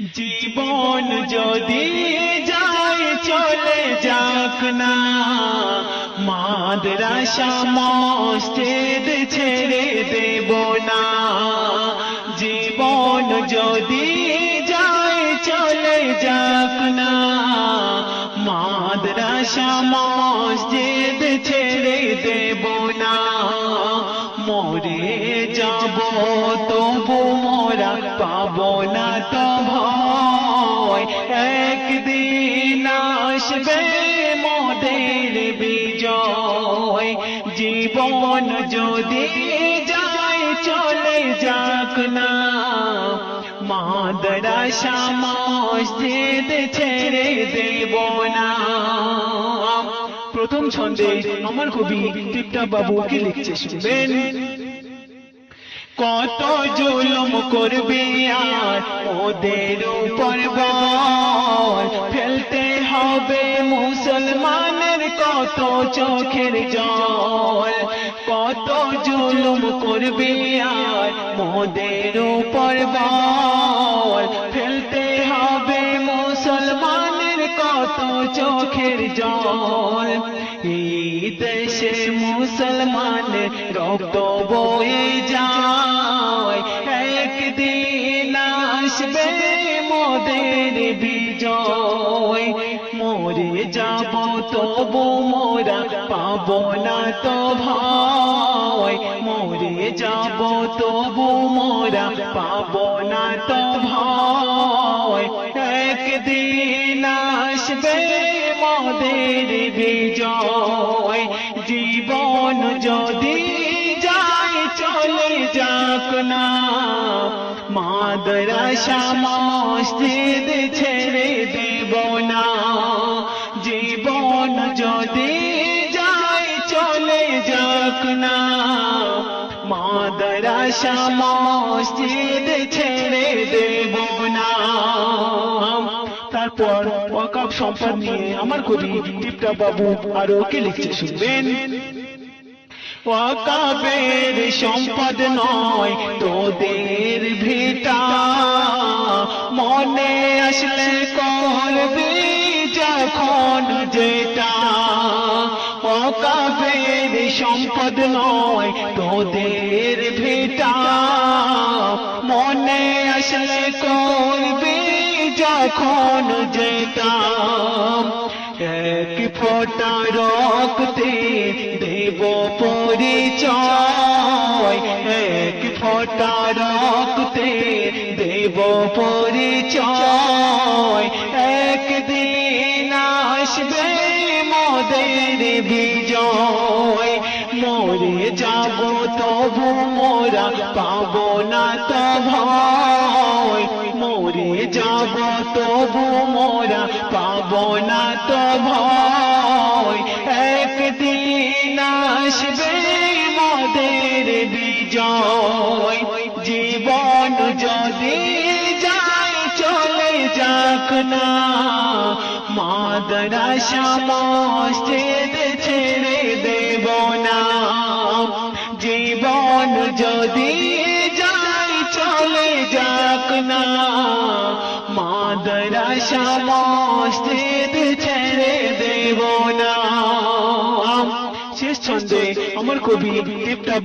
জীবন যদি যায় চলে যাক না, মাদ্রাসা মসজিদ ছেড়ে দেব না। জীবন যদি যায় চলে যাক না, মাদ্রাসা মসজিদ ছেড়ে দেব না। মরে যাব তবু মোরা পাবো না তো। একদিন আসবে মোদের বিজয়। জীবন যদি যায়, চলে যাক না। মাদ্রাসা মসজিদ দেব না। প্রথম ছন্দে আমার কবি টিপটা বাবু কি লিখছে, শুনবেন। কত জুলুম করবে আর ওদের উপর ফেলতে হবে মুসলমানের কত চোখের জল। কত জুলুম করবে আর মোদের উপর বল। কত চোখের জল। এই দেশে মুসলমান রক্ত বয়ে যায়। একদিন আসবে মোদের বিজয়। মরে যাব তবু মোরা পাব না তো ভয়। মরে যাব তবু মোরা পাব না তো ভয়। একদিন মোদের বিজয়, জীবন যদি যায় চলে যাক না, মাদ্রাসা মসজিদ ছেড়ে দেব না, জীবন যদি যায় চলে যাক না, মাদ্রাসা মসজিদ ছেড়ে সম্পদ নিয়ে আমার কবি টিপটা বাবু আরও কে লিখছে শুনবেন ওয়াকাবের সম্পদ নয় তোদের ভিটা। মনে আসলে করবি যখন যেটা। ওয়াকাবের সম্পদ নয় তোদের ভিটা। মনে আসলে করবি যখন যেতাম। এক ফোটা রক্তে দেব পরিচয়। এক ফোটা রক্তে দেব পরিচয়। একদিন আসবে মোদের বিজয়। মরে যাব তবু মোরা পাবো না তো ভয়। যাব তবু মোরা পাব না তো ভয়। একদিন আসবে মোদের বিজয়। জীবন যদি যায় চলে যাক না, মাদ্রাসা মসজিদ ছেড়ে দেব না। জীবন যদি যায় চলে যাক না মাদ্রাসা মসজিদ ছেড়ে দেব না শেষ ছন্দে আমার কবি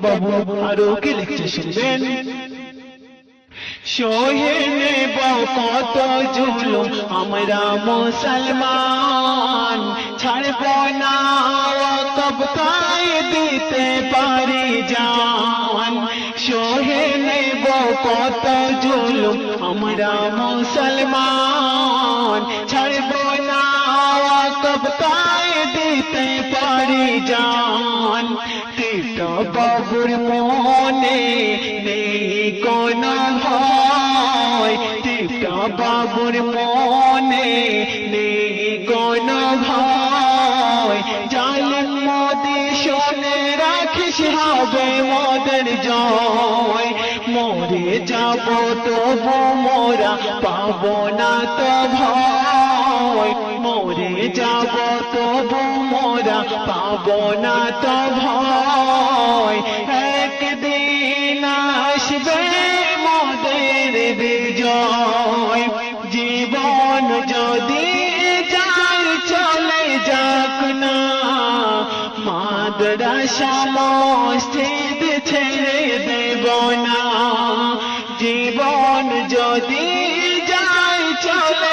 বাবু আরও কে লিখতে শুনবেন সহে নেব কত আমরা মুসলমান ছাড়ব না কব তাই দিতে পারি জান সহে নেব কত জুলুম, আমরা মুসলমান। তাই দিতে পারি জান। টিটা বাবুর মনে নেই কোন ভয়। টিটা বাবুর মনে নেই কোন ভয়। জালেন মোদি শোনে রাখিস হবে মোদের জয়। মরে যাব তবু মোরা পাবো না তো ভয়। মরে যাব তবু মোরা পাবো না তো ভয়। একদিন আসবে মোদের বিজয়। জীবন যদি যায় চলে যাক না, মাদ্রাসা মসজিদ ছেড়ে দেব না। জীবন যদি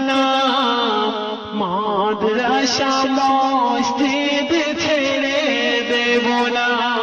না মাদ্রাসা মসজিদ ছেড়ে দেব না